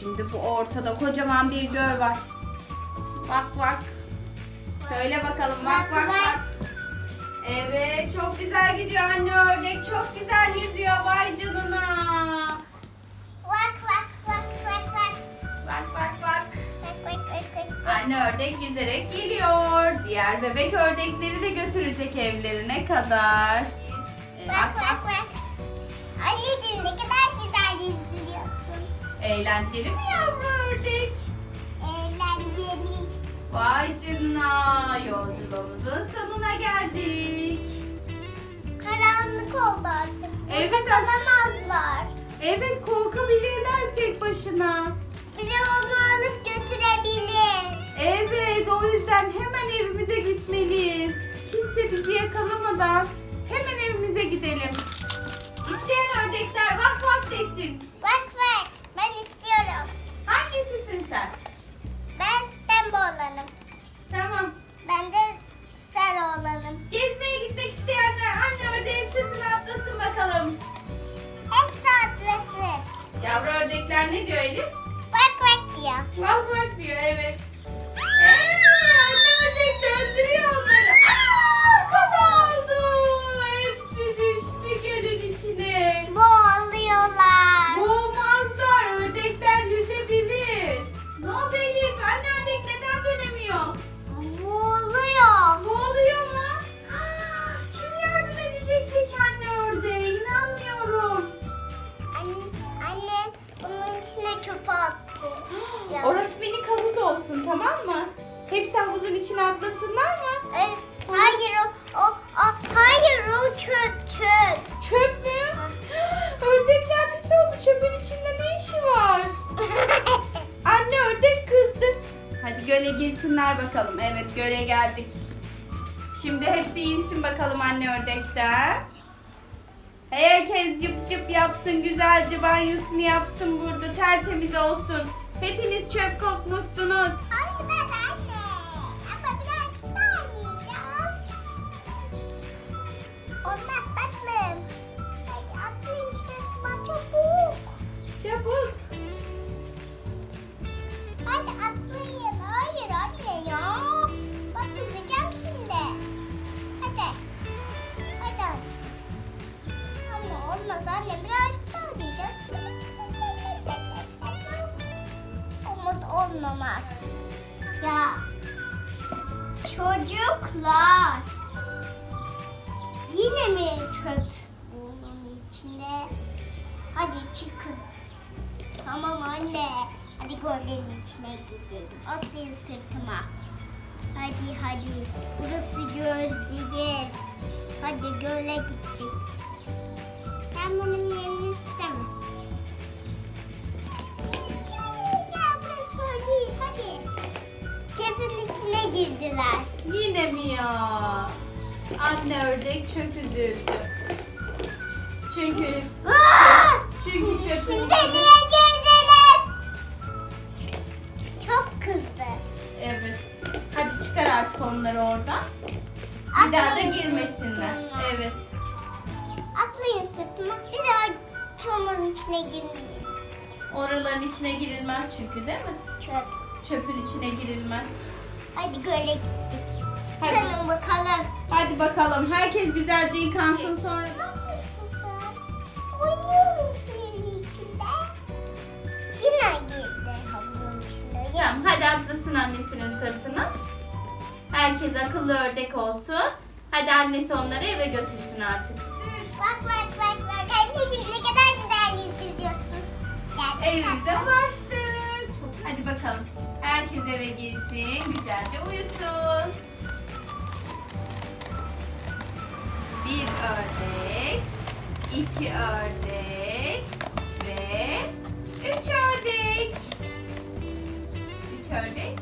Şimdi bu ortada kocaman bir göl var. Bak bak. Söyle bakalım bak bak bak. Evet çok güzel gidiyor anne ördek. Çok güzel yüzüyor vay canına. Bak bak bak bak bak. Bak bak bak. Bak bak bak bak. Anne ördek yüzerek geliyor. Diğer bebek ördekleri de götürecek evlerine kadar. Bak bak bak. Eğlenceli mi yavru ördek? Eğlenceli. Vay canına yolculuğumuzun sonuna geldik. Karanlık oldu artık. Evet, kalamazlar. Evet korkabilirler tek başına. Biri onu alıp götürebilir. Evet o yüzden hemen evimize gitmeliyiz. Kimse bizi yakalamadan Yavru ördekler ne diyor Elif? Bak bak diyor. Vak vak diyor evet. Eee anne ördek döndürüyor onları. İçine çöp attı. Ya. Orası minik havuz olsun tamam mı? Hepsi havuzun içine atlasınlar mı? Ay, Hayır o, o, o hayır o çöp çöp. Çöp mü? Ördekler pis oldu. Çöpün içinde ne işi var? Anne ördek kızdı. Hadi göle girsinler bakalım. Evet göle geldik. Şimdi hepsi insin bakalım anne ördekten. Herkes cıp cıp yapsın güzelce banyosunu yapsın burada tertemiz olsun. Hepiniz çöp kokmuşsunuz. Olmaz anne. Birazcık daha oynayacağız. Olmaz olmamaz. Ya çocuklar. Yine mi çöp bunun içinde? Hadi çıkın. Tamam anne. Hadi gölün içine gidelim. Atlayın sırtıma. Hadi hadi. Burası göl değil. Hadi göle gittik. Sen benim yerimi isteme. Şimdi şimdi ya burası göl değil. Hadi. Çöpün içine girdiler. Yine mi ya? Anne ördek çok üzüldü. Çünkü Aa! çünkü çöpün Şimdi niye girdiniz? Çok kızdı. Evet. Hadi çıkar artık onları oradan. Bir daha da girmesinler. Evet. Sırtıma. Bir daha çamurun içine girmeyin. Oraların içine girilmez çünkü değil mi? Çöp. Çöpün içine girilmez. Hadi göle gittik. Hadi. Çıkalım bakalım. Hadi bakalım. Herkes güzelce yıkansın sonra. Ne yapıyorsun sen? Oynuyorum suyun içinde. Yine girdi havuzun içinde. Tamam hadi atlasın annesinin sırtına. Herkes akıllı ördek olsun. Hadi annesi onları eve götürsün artık. Bak bak bak bak. Anneciğim ne kadar güzel yüzüyorsun. Gel. Evimize ulaştık. Hadi bakalım. Herkes eve girsin. Güzelce uyusun. Bir ördek, iki ördek ve üç ördek. Üç ördek.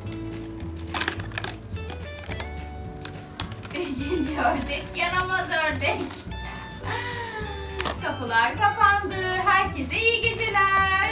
Üçüncü ördek, yaramaz ördek. Kapılar kapandı. Herkese iyi geceler.